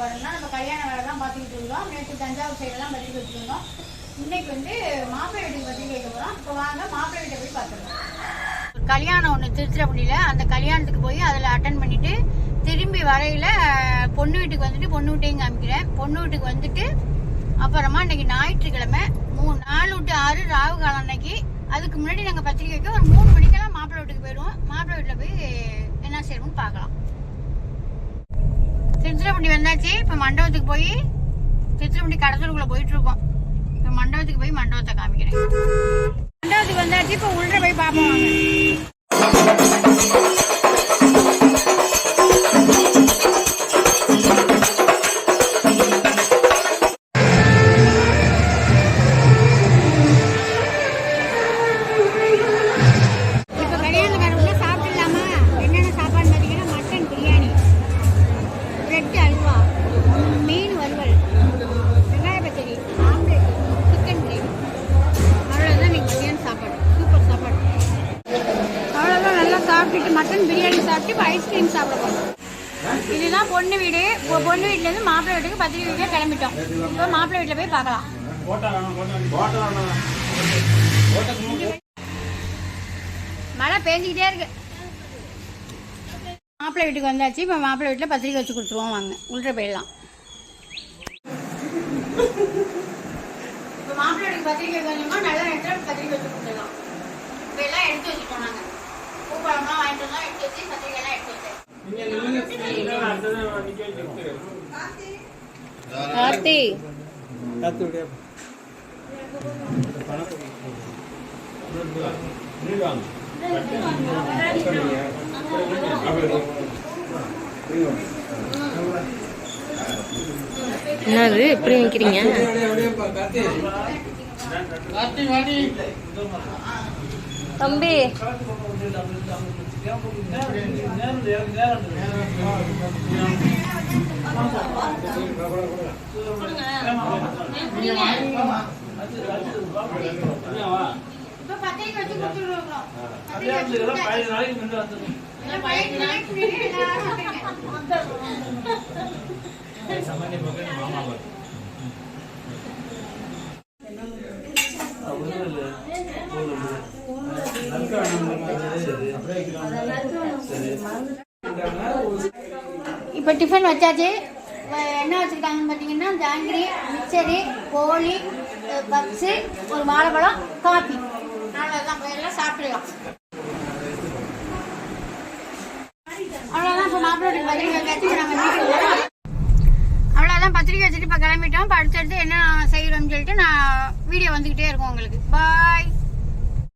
போறோம்னா நம்ம கல்யாண வேலை தான் பார்த்துக்கிட்டு இருந்தோம். நேற்று தஞ்சாவூர் சைடெல்லாம் பத்திரிக்கை வச்சுருந்தோம் இன்னைக்கு வந்து மாப்பிள்ளை வீட்டுக்கு பத்திரிக்கை கேட்க போகிறோம் இப்போ வாங்க மாப்பிள்ளை வீட்டை போய் பார்த்துருவோம் கல்யாணம் ஒன்று திருச்சிராப்பள்ளியில். அந்த கல்யாணத்துக்கு போய் அதில் அட்டன் பண்ணிவிட்டு திரும்பி வரையில் பொண்ணு வீட்டுக்கு வந்துட்டு பொண்ணு வீட்டையும் காமிக்கிறேன். பொண்ணு வீட்டுக்கு வந்துட்டு அப்புறமா இன்னைக்கு ஞாயிற்றுக்கிழமை மூணு நாலு விட்டு ஆறு ராகு காலம் அன்னைக்கு. அதுக்கு முன்னாடி நாங்கள் பத்திரிக்கைக்கு ஒரு மூணு மணிக்கெல்லாம் மாப்பிள்ளை வீட்டுக்கு போயிடுவோம். மாப்பிள்ளை வீட்டில் போய் என்ன செய்யணும்னு பார்க்கலாம். திருச்சிராப்பள்ளி வந்தாச்சு. இப்போ மண்டபத்துக்கு போய் திருச்சிராப்பள்ளி கடத்தூருக்குள்ளே போயிட்டு இருக்கோம் இப்போ மண்டபத்துக்கு போய் மண்டபத்தை காமிக்கிறேன். மண்டபத்துக்கு வந்தாச்சு. இப்போ உள்ள போய் பார்ப்போம் சாப்பிட்டுட்டு மட்டன் பிரியாணி சாப்பிட்டு இப்போ ஐஸ்கிரீம் சாப்பிட போகிறோம் இதுதான் பொண்ணு வீடு. இப்போ பொண்ணு வீட்டிலேருந்து மாப்பிள்ளை வீட்டுக்கு பத்திரிக்கை வீட்டில் கிளம்பிட்டோம். இப்போ மாப்பிள்ளை வீட்டில் போய் பார்க்கலாம். மழை பேஞ்சிக்கிட்டே இருக்கு. மாப்பிள்ளை வீட்டுக்கு வந்தாச்சு. இப்போ மாப்பிள்ளை வீட்டில் பத்திரிக்கை வச்சு கொடுத்துருவோம். வாங்க. உள்ள போயிடலாம். இப்போ மாப்பிள்ளை வீட்டுக்கு பத்திரிக்கை வைக்கணுமா? நல்ல நேரத்தில் பத்திரிக்கை வச்சு கொடுத்துடலாம். இப்போ எல்லாம் எடுத்து வச்சுட்டோம் நாங்கள் பூப்பழம்லாம் வாங்கிட்டு வந்தோம் எடுத்து வச்சு எடுத்து வச்சேன் கார்த்தி என்னது இப்படி நிக்கிறீங்க தம்பி. இப்போ பத்திரிக்கை மாமா பார்த்து இப்போ டிஃபன் வச்சாச்சு. என்ன வச்சுருக்காங்கன்னு பார்த்தீங்கன்னா ஜாங்கிரி மிக்சரு கோழி பப்ஸு ஒரு வாழைப்பழம் காபி அவ்வளோதான் எல்லாம் சாப்பிடலாம். அவ்வளோதான் இப்போ மாப்பிள்ளை பத்திரிக்கை வச்சாச்சு நாங்கள் வீட்டுக்கு அவ்வளோதான் பத்திரிக்கை வச்சுட்டு இப்போ கிளம்பிட்டோம். இப்போ அடுத்தடுத்து என்ன செய்கிறோம்னு சொல்லிட்டு நான் வீடியோ வந்துக்கிட்டே இருக்கும் உங்களுக்கு. பாய்